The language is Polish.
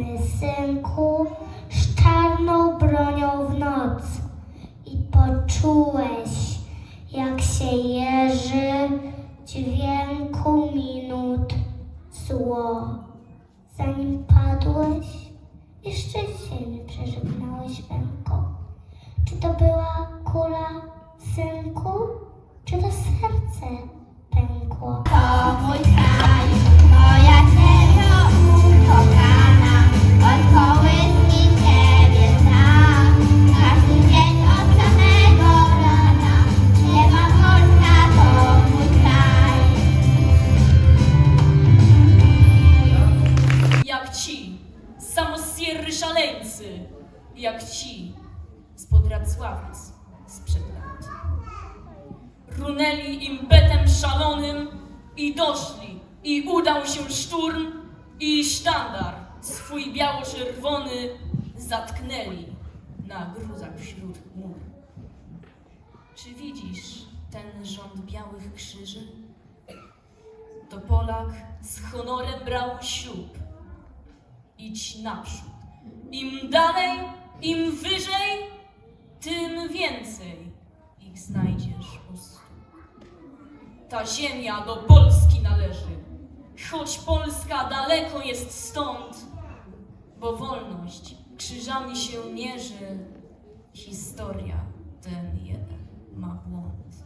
piękny synku, z czarną bronią w noc. I poczułeś, jak się jeży dźwięku minut zło. Zanim padłeś, jeszcze się nie przeżegnałeś ręką. Czy to była kula synku, czy to serce? Jak ci, spod Racławic, sprzed lat. Runęli impetem szalonym i doszli, i udał się szturm, i sztandar swój biało-czerwony zatknęli na gruzach wśród chmur. Czy widzisz ten rząd białych krzyży? To Polak z honorem brał ślub. Idź naprzód. Im dalej, im wyżej, tym więcej ich znajdziesz u stóp. Ta ziemia do Polski należy, choć Polska daleko jest stąd, bo wolność krzyżami się mierzy, historia ten jeden ma błąd.